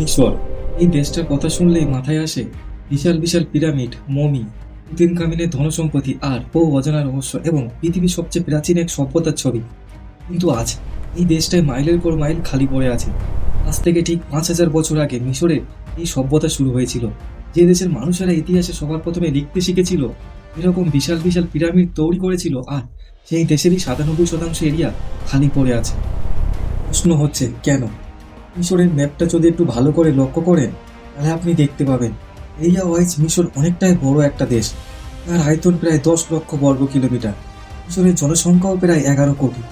মিশর এই দেশটার কথা শুনলেই মাথায় আসে বিশাল বিশাল পিরামিড, মমি তুতিন কামিনের ধনসম্পত্তি আর বহু অজানা রহস্য এবং পৃথিবীর সবচেয়ে প্রাচীন এক সভ্যতার ছবি। কিন্তু আজ এই দেশটায় মাইলের পর মাইল খালি পড়ে আছে। আজ থেকে ঠিক পাঁচ হাজার বছর আগে মিশরের এই সভ্যতা শুরু হয়েছিল। যে দেশের মানুষেরা ইতিহাসে সবার প্রথমে লিখতে শিখেছিল, এরকম বিশাল বিশাল পিরামিড তৈরি করেছিল আর সেই দেশেরই সাতানব্বই শতাংশ এরিয়া খালি পড়ে আছে। প্রশ্ন হচ্ছে, কেন? মিশরের ম্যাপটা যদি একটু ভালো করে লক্ষ্য করেন, তাহলে আপনি দেখতে পাবেন এরিয়া ওয়াইজ মিশর অনেকটাই বড় একটা দেশ। তার আয়তন প্রায় দশ লক্ষ বর্গ কিলোমিটার। মিশরের জনসংখ্যাও প্রায় এগারো কোটি।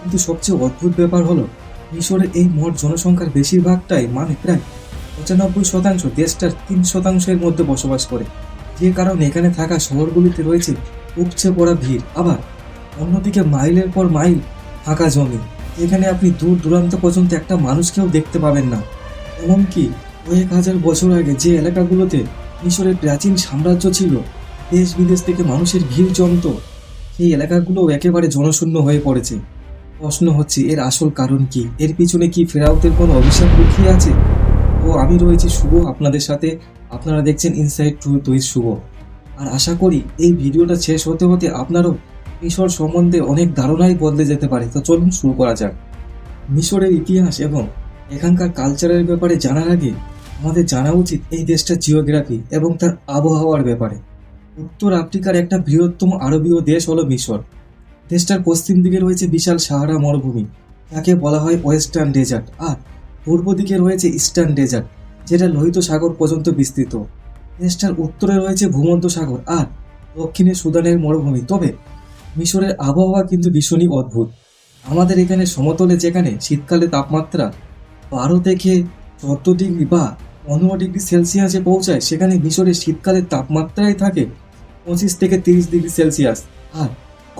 কিন্তু সবচেয়ে অদ্ভুত ব্যাপার হলো, মিশরের এই মোট জনসংখ্যার বেশিরভাগটাই মানে প্রায় পঁচানব্বই শতাংশ দেশটার তিন শতাংশের মধ্যে বসবাস করে। যে কারণে এখানে থাকা শহরগুলিতে রয়েছে উপচে পড়া ভিড়। আবার অন্যদিকে মাইলের পর মাইল ফাঁকা জমি। যেখানে আপনি দূর দূরান্ত পর্যন্ত একটা মানুষকেও দেখতে পাবেন না। এমনকি কয়েক হাজার বছর আগে যে এলাকাগুলোতে মিশরের প্রাচীন সাম্রাজ্য ছিল দেশ বিদেশ থেকে মানুষের ভিড় জমতো, সেই এলাকাগুলোও একেবারে জনশূন্য হয়ে পড়েছে। প্রশ্ন হচ্ছে, এর আসল কারণ কি? এর পিছনে কি ফেরাউতের কোনো অভিশাপ লুকিয়ে আছে? ও, আমি রয়েছি শুভ আপনাদের সাথে। আপনারা দেখছেন ইনসাইড টু উইথ শুভ। আর আশা করি, এই ভিডিওটা শেষ হতে হতে আপনারও মিশর সম্বন্ধে অনেক ধারণাই বদলে যেতে পারে। তো চলুন শুরু করা যাক। মিশরের ইতিহাস এবং এখানকার কালচারের ব্যাপারে জানার আগে আমাদের জানা উচিত এই দেশটার জিওগ্রাফি এবং তার আবহাওয়ার ব্যাপারে। উত্তর আফ্রিকার একটা বৃহত্তম আরবীয় দেশ হলো মিশর। দেশটার পশ্চিম দিকে রয়েছে বিশাল সাহারা মরুভূমি। যাকে বলা হয় ওয়েস্টার্ন ডেজার্ট আর পূর্ব দিকে রয়েছে ইস্টার্ন ডেজার্ট, যেটা লোহিত সাগর পর্যন্ত বিস্তৃত। দেশটার উত্তরে রয়েছে ভূমধ্য সাগর আর দক্ষিণে সুদানের মরুভূমি। তবে মিশরের আবহাওয়া কিন্তু ভীষণই অদ্ভুত। আমাদের এখানে সমতলে যেখানে শীতকালে তাপমাত্রা বারো থেকে চোদ্দ ডিগ্রি বা পনেরো ডিগ্রি সেলসিয়াসে পৌঁছায়, সেখানে মিশরের শীতকালের তাপমাত্রাই থাকে পঁচিশ থেকে তিরিশ ডিগ্রি সেলসিয়াস। আর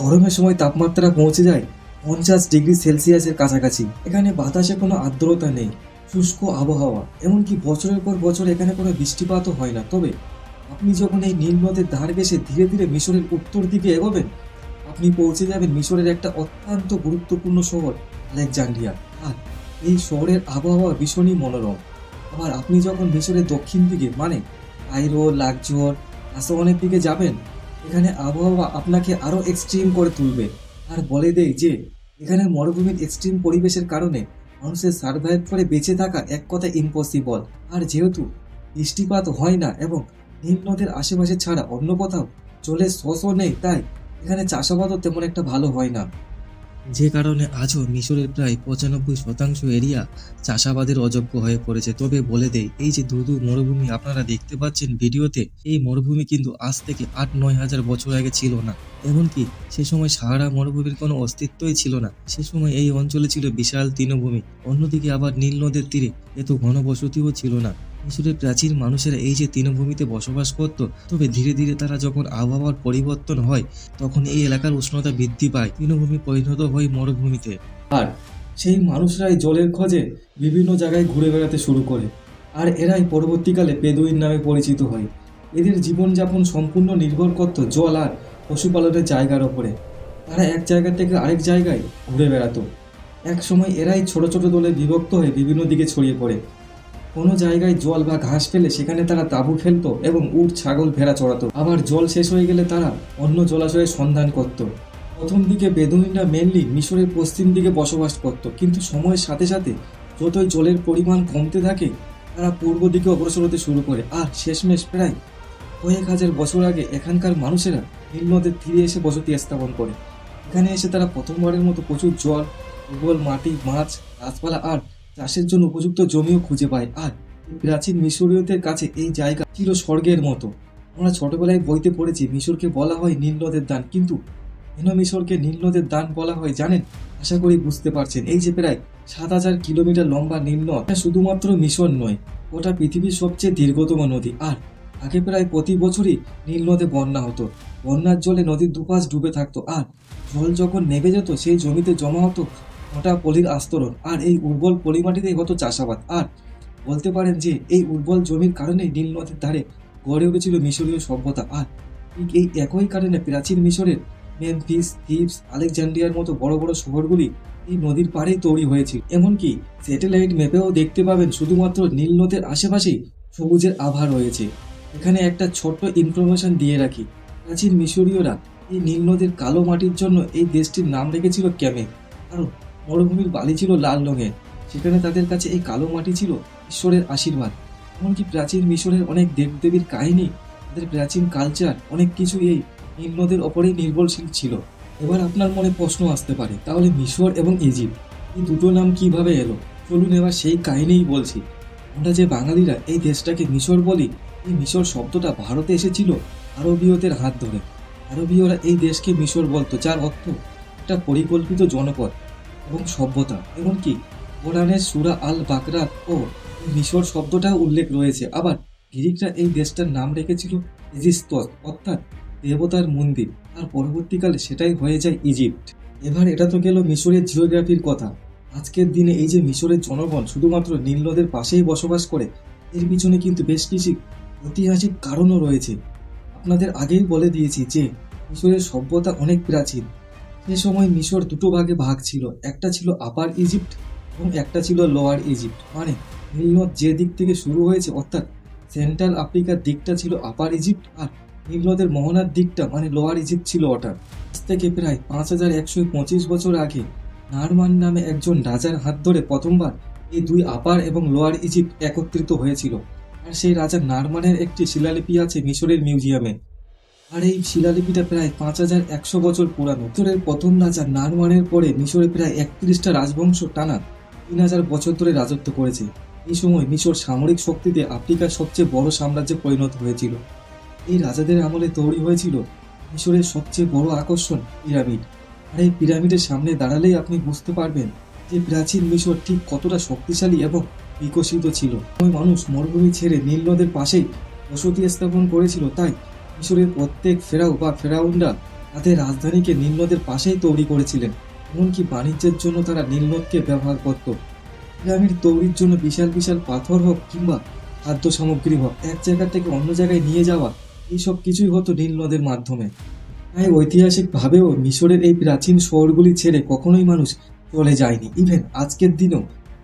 গরমের সময় তাপমাত্রা পৌঁছে যায় পঞ্চাশ ডিগ্রি সেলসিয়াসের কাছাকাছি। এখানে বাতাসে কোনো আর্দ্রতা নেই, শুষ্ক আবহাওয়া। এমনকি বছরের পর বছর এখানে কোনো বৃষ্টিপাতও হয় না। তবে আপনি যখন এই নীল নদের ধার ঘেসে ধীরে ধীরে মিশরের উত্তর দিকে এগোবেন আপনি পৌঁছে যাবেন মিশরের একটা অত্যন্ত গুরুত্বপূর্ণ শহর আলেকজান্ড্রিয়া আর এই শহরের আবহাওয়া ভীষণই মনোরম। আবার আপনি যখন মিশরের দক্ষিণ দিকে মানে কাইরো লাকজোর আসওয়ানের দিকে যাবেন, এখানে আবহাওয়া আপনাকে আরও এক্সট্রিম করে তুলবে। আর বলে দেয় যে, এখানে মরুভূমির এক্সট্রিম পরিবেশের কারণে মানুষের সার্ভাইভ করে বেঁচে থাকা এক কথা ইম্পসিবল আর যেহেতু বৃষ্টিপাত হয় না এবং নীল নদের আশেপাশে ছাড়া অন্য কোথাও জলের শোষও নেই, তাই এখানে চাষাবাদও তেমন একটা ভালো হয় না। যে কারণে আজও মিশরের প্রায় পঁচানব্বই শতাংশ এরিয়া চাষাবাদের অযোগ্য হয়ে পড়েছে। তবে বলে দেয় এই যে দুদু মরুভূমি আপনারা দেখতে পাচ্ছেন ভিডিওতে, এই মরুভূমি কিন্তু আজ থেকে আট নয় হাজার বছর আগে ছিল না। এমনকি সে সময় সাহারা মরুভূমির কোনো অস্তিত্বই ছিল না। সে সময় এই অঞ্চলে ছিল বিশাল তৃণভূমি, অন্যদিকে আবার নীল নদের তীরে এত ঘনবসতিও ছিল না। মিশরের প্রাচীন মানুষেরা এই যে তৃণভূমিতে বসবাস করত, তবে ধীরে ধীরে তারা যখন আবহাওয়ার পরিবর্তন হয়, তখন এই এলাকার উষ্ণতা বৃদ্ধি পায়, তৃণভূমি পরিণত হয় মরুভূমিতে। আর সেই মানুষরাই জলের খোঁজে বিভিন্ন জায়গায় ঘুরে বেড়াতে শুরু করে, আর এরাই পরবর্তীকালে পেদুইন নামে পরিচিত হয়। এদের জীবনযাপন সম্পূর্ণ নির্ভর করত জল আর পশুপালনের জায়গার ওপরে। তারা এক জায়গা থেকে আরেক জায়গায় ঘুরে বেড়াতো। এক সময় এরাই ছোট ছোট দলে বিভক্ত হয়ে বিভিন্ন দিকে ছড়িয়ে পড়ে। কোনো জায়গায় জল বা ঘাস ফেলে সেখানে তারা তাঁবু ফেলতো এবং উট, ছাগল, ভেড়া চড়াতো। আবার জল শেষ হয়ে গেলে তারা অন্য জলাশয়ের সন্ধান করত। প্রথম দিকে বেদুইনরা মেনলি মিশরের পশ্চিম দিকে বসবাস করত, কিন্তু সময়ের সাথে সাথে যতই জলের পরিমাণ কমতে থাকে, তারা পূর্ব দিকে অগ্রসর হতে শুরু করে। আর শেষমেশ প্রায় কয়েক হাজার বছর আগে এখানকার মানুষেরা নীল নদের তীরে এসে বসতি স্থাপন করে। এখানে এসে তারা প্রথমবারের মতো প্রচুর জল উর্বর মাটি, মাছ, গাছপালা আর চাষের জন্য উপযুক্ত জমিও খুঁজে পায়। আর প্রাচীন মিশরীয়দের কাছে এই জায়গা ছিল স্বর্গের মতো। আমরা ছোটবেলায় বইতে পড়েছি, মিশরকে বলা হয় নীল নদের দান। কিন্তু কেন মিশরকে নীল নদের দান বলা হয় জানেন? আশা করি বুঝতে পারছেন। এই যে প্রায় সাত হাজার কিলোমিটার লম্বা নীল নদ শুধুমাত্র মিশর নয় ওটা পৃথিবীর সবচেয়ে দীর্ঘতম নদী। আর আগে প্রায় প্রতি বছরই নীল নদে বন্যা হতো। বন্যার জলে নদীর দুপাশ ডুবে থাকতো। আর জল যখন নেমে যেত, সেই জমিতে জমা হতো মোটা পলির আস্তরণ আর এই উর্বর পলিমাটিতেই হতো চাষাবাদ। আর বলতে পারেন যে, এই উর্বর জমির কারণে নীল নদের ধারে গড়ে উঠেছিল মিশরীয় সভ্যতা। আর ঠিক এই একই কারণে প্রাচীন মিশরের মেমফিস থিপস আলেকজান্ড্রিয়ার মতো বড় বড় শহরগুলি এই নদীর পাড়েই তৈরি হয়েছিল। এমনকি স্যাটেলাইট ম্যাপেও দেখতে পাবেন শুধুমাত্র নীল নদের আশেপাশেই সবুজের আভা রয়েছে। এখানে একটা ছোট্ট ইনফরমেশন দিয়ে রাখি। প্রাচীন মিশরীয়রা এই নীল নদের কালো মাটির জন্য এই দেশটির নাম রেখেছিল ক্যামে। কারণ মরুভূমির বালি ছিল লাল রঙের। সেখানে তাদের কাছে এই কালো মাটি ছিল ঈশ্বরের আশীর্বাদ। এমনকি প্রাচীন মিশরের অনেক দেবদেবীর কাহিনী, তাদের প্রাচীন কালচার, অনেক কিছু এই নীল নদের ওপরেই নির্ভরশীল ছিল। এবার আপনার মনে প্রশ্ন আসতে পারে, তাহলে মিশর এবং ইজিপ্ট, এই দুটো নাম কীভাবে এলো? চলুন এবার সেই কাহিনীই বলছি। আমরা যে বাঙালিরা এই দেশটাকে মিশর বলি, এই মিশর শব্দটা ভারতে এসেছিল আরবীয়দের হাত ধরে। আরবীয়রা এই দেশকে মিশর বলতো, যার অর্থ একটা পরিকল্পিত জনপদ। এবং সভ্যতা এমনকি কোরআনের সুরা আল বাকরা ও মিশর শব্দটাও উল্লেখ রয়েছে। আবার গ্রিকরা এই দেশটার নাম রেখেছিল ইজিস্তস অর্থাৎ দেবতার মন্দির। আর পরবর্তীকালে সেটাই হয়ে যায় ইজিপ্ট। এবার এটা তো গেল মিশরের জিওগ্রাফির কথা। আজকের দিনে এই যে মিশরের জনগণ শুধুমাত্র নীল নদের পাশেই বসবাস করে, এর পিছনে কিন্তু বেশ কিছু ঐতিহাসিক কারণও রয়েছে। আপনাদের আগেই বলে দিয়েছি যে, মিশরের সভ্যতা অনেক প্রাচীন। সে সময় মিশর দুটো ভাগে ভাগ ছিল, একটা ছিল আপার ইজিপ্ট এবং একটা ছিল লোয়ার ইজিপ্ট। মানে নীলনদ যে দিক থেকে শুরু হয়েছে, অর্থাৎ সেন্ট্রাল আফ্রিকার দিকটা ছিল আপার ইজিপ্ট আর নীলনদের মোহনার দিকটা মানে লোয়ার ইজিপ্ট ছিল ওটা আজ থেকে প্রায় পাঁচ হাজার একশো পঁচিশ বছর আগে নারমান নামে একজন রাজার হাত ধরে প্রথমবার এই দুই আপার এবং লোয়ার ইজিপ্ট একত্রিত হয়েছিল। আর সেই রাজা নারমানের একটি শিলালিপি আছে মিশরের মিউজিয়ামে। আর এই শিলালিপিটা প্রায় পাঁচ হাজার একশো বছর পুরানো। মিশরের প্রথম রাজা নারমানের পরে মিশরে প্রায় একত্রিশটা রাজবংশ টানা তিন হাজার বছর ধরে রাজত্ব করেছে। এই সময় মিশর সামরিক শক্তিতে আফ্রিকার সবচেয়ে বড় সাম্রাজ্যে পরিণত হয়েছিল। এই রাজাদের আমলে তৈরি হয়েছিল মিশরের সবচেয়ে বড় আকর্ষণ পিরামিড। আর এই পিরামিডের সামনে দাঁড়ালেই আপনি বুঝতে পারবেন যে প্রাচীন মিশর ঠিক কতটা শক্তিশালী এবং বিকশিত ছিল। ওই মানুষ মরুভূমি ছেড়ে নীল নদের পাশেই বসতি স্থাপন করেছিল, তাই মিশরের প্রত্যেক ফেরাও বা ফেরাউনরা তাদের রাজধানীকে নীল নদের পাশেই তৈরি করেছিলেন, এমনকি বাণিজ্যের জন্য তারা নীল নদকে ব্যবহার করত। পিরামিড তৈরির জন্য বিশাল বিশাল পাথর হোক কিংবা খাদ্য সামগ্রী হোক, এক জায়গা থেকে অন্য জায়গায় নিয়ে যাওয়া এইসব কিছুই হতো নীল নদের মাধ্যমে। তাই ঐতিহাসিকভাবেও মিশরের এই প্রাচীন শহরগুলি ছেড়ে কখনোই মানুষ চলে যায়নি। ইভেন আজকের দিনেও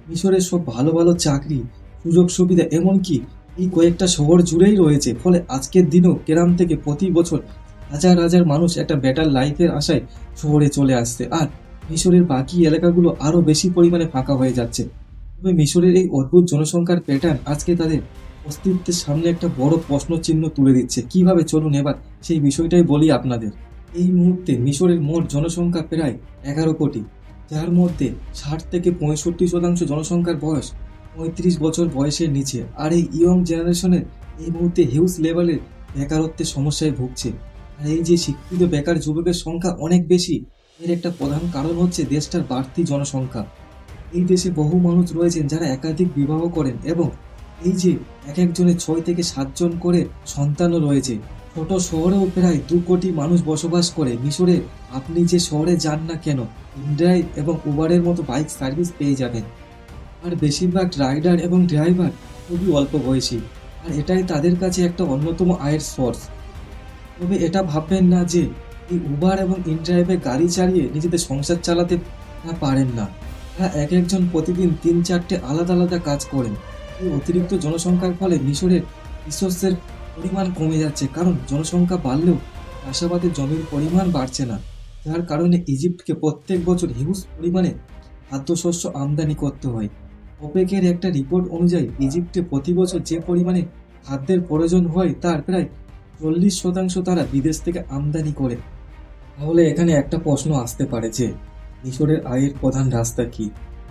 মিশরের সব ভালো ভালো চাকরি সুযোগ সুবিধা এমনকি এই কয়েকটা শহর জুড়েই রয়েছে। ফলে আজকের দিনেও গ্রাম থেকে প্রতি বছর হাজার হাজার মানুষ একটা বেটার লাইফের আশায় শহরে চলে আসছে। আর মিশরের বাকি এলাকাগুলো আরও বেশি পরিমাণে ফাঁকা হয়ে যাচ্ছে। তবে মিশরের এই অদ্ভুত জনসংখ্যার প্যাটার্ন আজকে তাদের অস্তিত্বের সামনে একটা বড় প্রশ্ন চিহ্ন তুলে দিচ্ছে। কীভাবে চলুন এবার সেই বিষয়টাই বলি আপনাদের। এই মুহূর্তে মিশরের মোট জনসংখ্যা প্রায় এগারো কোটি, যার মধ্যে ষাট থেকে পঁয়ষট্টি শতাংশ জনসংখ্যার বয়স পঁয়ত্রিশ বছর বয়সের নিচে আর এই ইয়ং জেনারেশনের এই মুহূর্তে হিউজ লেভেলের বেকারত্বের সমস্যায় ভুগছে। আর এই যে শিক্ষিত বেকার যুবকের সংখ্যা অনেক বেশি, এর একটা প্রধান কারণ হচ্ছে দেশটার বাড়তি জনসংখ্যা। এই দেশে বহু মানুষ রয়েছেন যারা একাধিক বিবাহ করেন এবং এই যে এক একজনের ছয় থেকে সাতজন করে সন্তানও রয়েছে। ছোট শহরেও প্রায় দু কোটি মানুষ বসবাস করে। মিশরে আপনি যে শহরে যান না কেন ইনড্রাইভ এবং উবারের মতো বাইক সার্ভিস পেয়ে যাবেন। আর বেশিরভাগ রাইডার এবং ড্রাইভার খুবই অল্প বয়সী, আর এটাই তাদের কাছে একটা অন্যতম আয়ের সোর্স তবে এটা ভাববেন না যে এই উবার এবং ইনড্রাইভে গাড়ি চালিয়ে নিজেদের সংসার চালাতে পারেন না। তারা এক একজন প্রতিদিন তিন চারটে আলাদা আলাদা কাজ করেন। এই অতিরিক্ত জনসংখ্যার ফলে মিশরের রিসোর্সের পরিমাণ কমে যাচ্ছে, কারণ জনসংখ্যা বাড়লেও চাষাবাদের জমির পরিমাণ বাড়ছে না। যার কারণে ইজিপ্টকে প্রত্যেক বছর হিউজ পরিমাণে খাদ্যশস্য আমদানি করতে হয়। ওপেকের একটা রিপোর্ট অনুযায়ী ইজিপ্টে প্রতি বছর যে পরিমাণে খাদ্যের প্রয়োজন হয়, তার প্রায় চল্লিশ শতাংশ তারা বিদেশ থেকে আমদানি করে। তাহলে এখানে একটা প্রশ্ন আসতে পারে যে, মিশরের আয়ের প্রধান রাস্তা কি?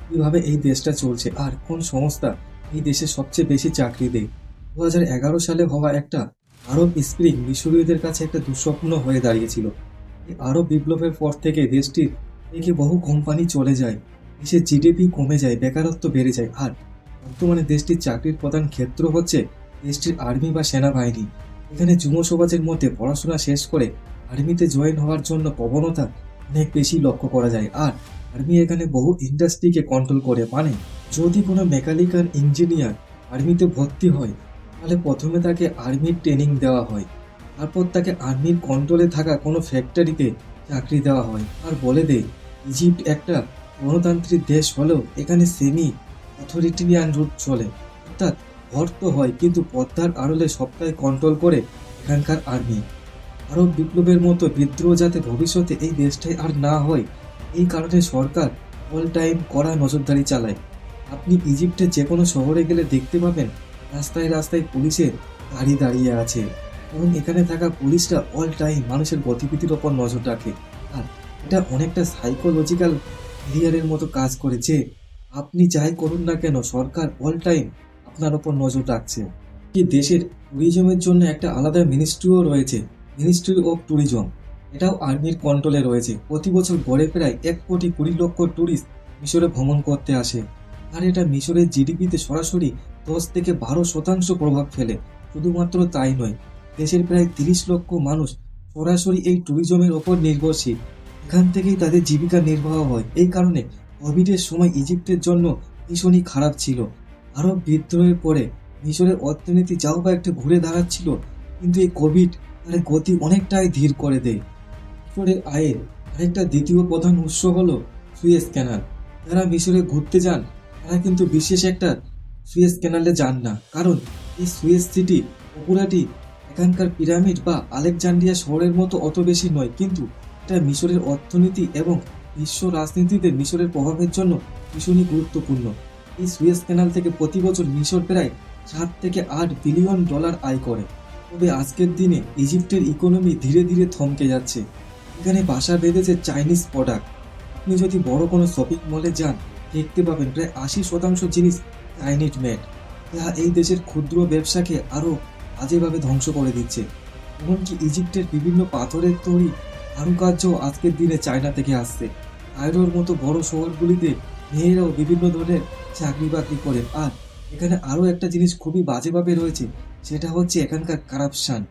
কীভাবে এই দেশটা চলছে? আর কোন সংস্থা এই দেশে সবচেয়ে বেশি চাকরি দেয়? দু হাজার এগারো সালে হওয়া একটা আরব স্প্রিং মিশরীয়দের কাছে একটা দুঃস্বপ্ন হয়ে দাঁড়িয়েছিল। এই আরব বিপ্লবের পর থেকে দেশটির থেকে বহু কোম্পানি চলে যায়। দেশের জিডিপি কমে যায়, বেকারত্ব বেড়ে যায়। আর বর্তমানে দেশটির চাকরির প্রধান ক্ষেত্র হচ্ছে দেশটির আর্মি বা সেনাবাহিনী। এখানে যুব সমাজের মধ্যে পড়াশোনা শেষ করে আর্মিতে জয়েন হওয়ার জন্য প্রবণতা অনেক বেশি লক্ষ্য করা যায়। আর আর্মি এখানে বহু ইন্ডাস্ট্রিকে কন্ট্রোল করে। মানে যদি কোনো মেকানিক্যাল ইঞ্জিনিয়ার আর্মিতে ভর্তি হয়, তাহলে প্রথমে তাকে আর্মির ট্রেনিং দেওয়া হয়। তারপর তাকে আর্মির কন্ট্রোলে থাকা কোনো ফ্যাক্টরিতে চাকরি দেওয়া হয়। আর বলে দেয় ইজিপ্ট একটা গণতান্ত্রিক দেশ হলেও এখানে সেমি অথরিটেরিয়ান রুট চলে। অর্থাৎ ভর তো হয়, কিন্তু পদ্মার আড়লে সবটাই কন্ট্রোল করে এখানকার আর্মি আরব বিপ্লবের মতো বিদ্রোহ যাতে ভবিষ্যতে এই দেশটায় আর না হয়, এই কারণে সরকার অল টাইম কড়া নজরদারি চালায়। আপনি ইজিপ্টের যে কোনো শহরে গেলে দেখতে পাবেন, রাস্তায় রাস্তায় পুলিশের গাড়ি দাঁড়িয়ে আছে। এবং এখানে থাকা পুলিশরা অল টাইম মানুষের গতিবিধির ওপর নজর রাখে। আর এটা অনেকটা সাইকোলজিক্যাল ক্লিয়ারের মতো কাজ করে যে আপনি যাই করুন না কেন, সরকার অল টাইম আপনার ওপর নজর রাখছে। কি দেশের ট্যুরিজমের জন্য একটা আলাদা মিনিস্ট্রিও রয়েছে মিনিস্ট্রি অফ ট্যুরিজম এটাও আর্মির কন্ট্রোলে রয়েছে। প্রতি বছর গড়ে প্রায় এক কোটি কুড়ি লক্ষ ট্যুরিস্ট মিশরে ভ্রমণ করতে আসে। আর এটা মিশরের জিডিপিতে সরাসরি দশ থেকে বারো শতাংশ প্রভাব ফেলে। শুধুমাত্র তাই নয়, দেশের প্রায় তিরিশ লক্ষ মানুষ সরাসরি এই ট্যুরিজমের ওপর নির্ভরশীল। এখান থেকেই তাদের জীবিকা নির্বাহ হয়। এই কারণে কোভিডের সময় ইজিপ্টের জন্য ভীষণই খারাপ ছিল। আরব বিদ্রোহের পরে মিশরের অর্থনীতি যাও বা একটু ঘুরে দাঁড়াচ্ছিল, কিন্তু এই কোভিড তার গতি অনেকটাই ধীর করে দেয়। মিশরের আয়ের আরেকটা দ্বিতীয় প্রধান উৎস হলো সুয়েজ ক্যানাল। যারা মিশরে ঘুরতে যান, তারা কিন্তু বিশেষ একটা সুয়েজ ক্যানালে যান না। কারণ এই সুয়েজ সিটি অপুরাটি এখানকার পিরামিড বা আলেকজান্ড্রিয়া শহরের মতো অত বেশি নয়, কিন্তু এটা মিশরের অর্থনীতি এবং বিশ্ব রাজনীতিতে মিশরের প্রভাবের জন্য ভীষণই গুরুত্বপূর্ণ। এই সুয়েজ ক্যানাল থেকে প্রতি বছর মিশর প্রায় সাত থেকে আট বিলিয়ন ডলার আয় করে। তবে আজকের দিনে ইজিপ্টের ইকোনমি ধীরে ধীরে থমকে যাচ্ছে। এখানে বাসা বেঁধেছে চাইনিজ প্রোডাক্ট। আপনি যদি বড় কোনো শপিং মলে যান, দেখতে পাবেন প্রায় আশি শতাংশ জিনিস চাইনিজ মেড। যা এই দেশের ক্ষুদ্র ব্যবসাকে আরও বাজেভাবে ধ্বংস করে দিচ্ছে। এমনকি ইজিপ্টের বিভিন্ন পাথরের তৈরি কারুকার্য আজকের দিনে চায়না থেকে আসছে। কায়রোর মতো বড় শহরগুলিতে মেয়েরাও বিভিন্ন ধরনের চাকরি বাকরি করে। আর এখানে আরও একটা জিনিস খুবই বাজেভাবে রয়েছে, সেটা হচ্ছে এখানকার কারাপশান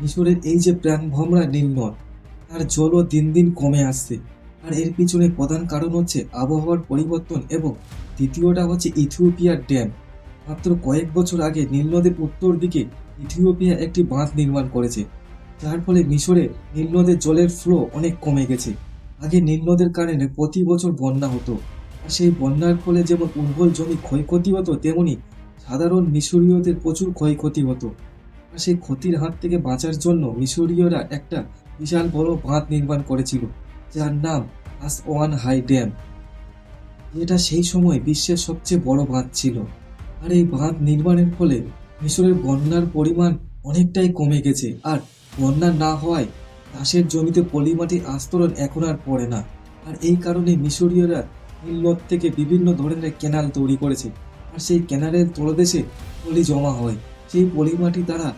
মিশরের এই যে প্রাণভমরা নীলনদ তার জলও দিন দিন কমে আসছে। আর এর পিছনে প্রধান কারণ হচ্ছে আবহাওয়ার পরিবর্তন এবং দ্বিতীয়টা হচ্ছে ইথিওপিয়ার ড্যাম। মাত্র কয়েক বছর আগে নীলনদের উত্তর দিকে ইথিওপিয়া একটি বাঁধ নির্মাণ করেছে। যার ফলে মিশরে নীলনদের জলের ফ্লো অনেক কমে গেছে। আগে নীলনদের কারণে প্রতি বছর বন্যা হতো। আর সেই বন্যার ফলে যেমন উর্বর জমি ক্ষয়ক্ষতি হতো, তেমনি সাধারণ মিশরীয়দের প্রচুর ক্ষয়ক্ষতি হতো। আর সেই ক্ষতির হাত থেকে বাঁচার জন্য মিশরীয়রা একটা বিশাল বড় বাঁধ নির্মাণ করেছিল, যার নাম আস ওয়ান হাই ড্যাম। যেটা সেই সময় বিশ্বের সবচেয়ে বড় বাঁধ ছিল। আর এই বাঁধ নির্মাণের ফলে মিশরের বন্যার পরিমাণ অনেকটাই কমে গেছে। আর বন্যা না হওয়ায় চাষের জমিতে পলিমাটির আস্তরণ এখন আর পড়ে না। আর এই কারণে মিশরীয়রা নীলনদ থেকে বিভিন্ন ধরনের ক্যানাল তৈরি করেছে। আর সেই ক্যানালের তলদেশে পলি জমা হয়। সেই পলিমাটি তারা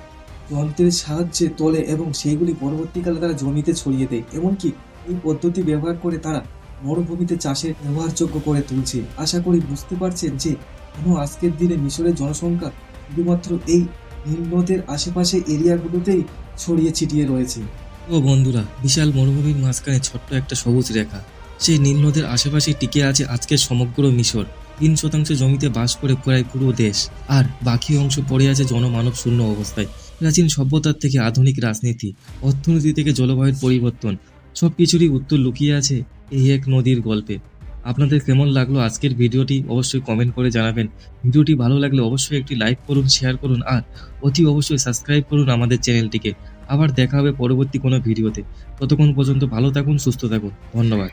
যন্ত্রের সাহায্যে তোলে এবং সেইগুলি পরবর্তীকালে তারা জমিতে ছড়িয়ে দেয়। এমনকি এই পদ্ধতি ব্যবহার করে তারা মরুভূমিতে চাষের ব্যবহারযোগ্য করে তুলছে। আশা করি বুঝতে পারছেন যে কেন আজকের দিনে মিশরের জনসংখ্যা শুধুমাত্র এই নীলনদের আশেপাশে এরিয়াগুলোতেই ছড়িয়ে ছিটিয়ে রয়েছে। ও বন্ধুরা, বিশাল মরুভূমির মাঝখানে ছোট্ট একটা সবুজ রেখা। সেই নীল নদের আশেপাশে টিকে আছে আজকের সমগ্র মিশর। তিন শতাংশ জমিতে বাস করে প্রায় পুরো দেশ। আর বাকি অংশ পড়ে আছে জনমানব শূন্য অবস্থায়। প্রাচীন সভ্যতার থেকে আধুনিক রাজনীতি, অর্থনীতি থেকে জলবায়ুর পরিবর্তন সব কিছুরই উত্তর লুকিয়ে আছে এই এক নদীর গল্পে। আপনাদের কেমন লাগল আজকের ভিডিওটি অবশ্যই কমেন্ট করে জানাবেন। ভিডিওটি ভালো লাগলে অবশ্যই একটি লাইক করুন শেয়ার করুন আর অতি অবশ্যই সাবস্ক্রাইব করুন আমাদের চ্যানেলটিকে। আবার দেখা হবে পরবর্তী কোনো ভিডিওতে। ততক্ষণ পর্যন্ত ভালো থাকুন, সুস্থ থাকুন। ধন্যবাদ।